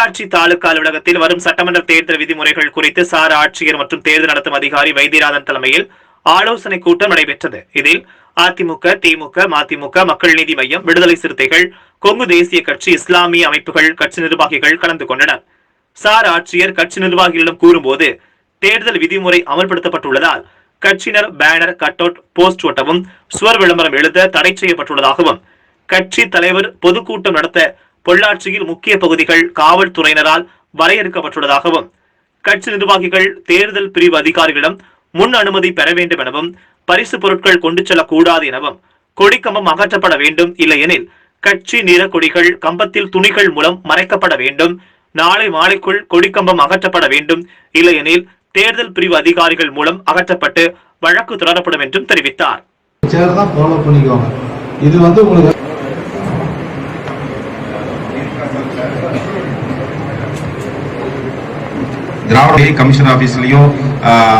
பொள்ளாச்சி தாலுகா அலுவலகத்தில் வரும் சட்டமன்ற தேர்தல் விதிமுறைகள் குறித்து சார் ஆட்சியர் மற்றும் தேர்தல் நடத்தும் அதிகாரி வைத்தியநாதன் தலைமையில் ஆலோசனை கூட்டம் நடைபெற்றது. இதில் அதிமுக திமுக மதிமுக மக்கள் நீதி மையம் விடுதலை சிறுத்தைகள் கொங்கு தேசிய கட்சி இஸ்லாமிய அமைப்புகள் கட்சி நிர்வாகிகள் கலந்து கொண்டனர். சார் ஆட்சியர் கட்சி நிர்வாகிகளிடம் கூறும்போது தேர்தல் விதிமுறை அமல்படுத்தப்பட்டுள்ளதால் கட்சியினர் பேனர் கட் அவுட் போஸ்ட் ஒட்டவும் சுவர் விளம்பரம் எழுத தடை செய்யப்பட்டுள்ளதாகவும் கட்சி தலைவர் பொதுக்கூட்டம் நடத்த பொள்ளாச்சியில் முக்கிய பகுதிகள் காவல்துறையினரால் வரையறுக்கப்பட்டுள்ளதாகவும் கட்சி நிர்வாகிகள் தேர்தல் பிரிவு அதிகாரிகளிடம் முன் அனுமதி பெற வேண்டும் எனவும் பரிசு பொருட்கள் கொண்டு செல்லக்கூடாது எனவும் கொடிக்கம்பம் அகற்றப்பட வேண்டும் இல்லையெனில் கட்சி நிற கொடிகள் கம்பத்தில் துணிகள் மூலம் மறைக்கப்பட வேண்டும் நாளை மாலைக்குள் கொடிக்கம்பம் அகற்றப்பட வேண்டும் இல்லையெனில் தேர்தல் பிரிவு அதிகாரிகள் மூலம் அகற்றப்பட்டு வழக்கு தொடரப்படும் என்றும் தெரிவித்தார். இது வந்து உங்களுக்கு திராவிட கமிஷன் ஆஃபீஸ்லயும்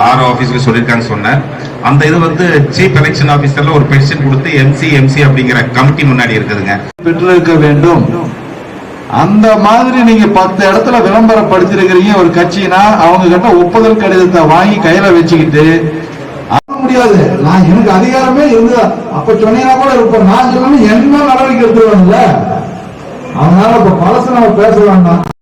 ஆர்ஓ ஆஃபீஸ்லயும் சொல்லியிருக்காங்க சொன்னேன். அந்த இது வந்து சீஃப் எலெக்ஷன் ஆஃபீஸர்ல ஒரு பெட்டிஷன் கொடுத்து எம்சி எம்சி அப்படிங்கிற கமிட்டி முன்னாடி இருக்குதுங்க. பெற்றிருக்க வேண்டும். அந்த மாதிரி நீங்க பத்து இடத்துல விளம்பரப்படுத்திருக்கிறீங்க ஒரு கட்சினா அவங்க கிட்ட ஒப்புதல் கடிதத்தை வாங்கி கையில வச்சுக்கிட்டு முடியாது. நான் எனக்கு அதிகாரமே இருந்தா அப்ப சொன்னீங்கன்னா கூட இருப்பேன். நான் சொல்லணும் என்ன நடவடிக்கை எடுத்துருவாங்கல்ல அதனால இப்ப பழசு நம்ம பேச வேண்டாம்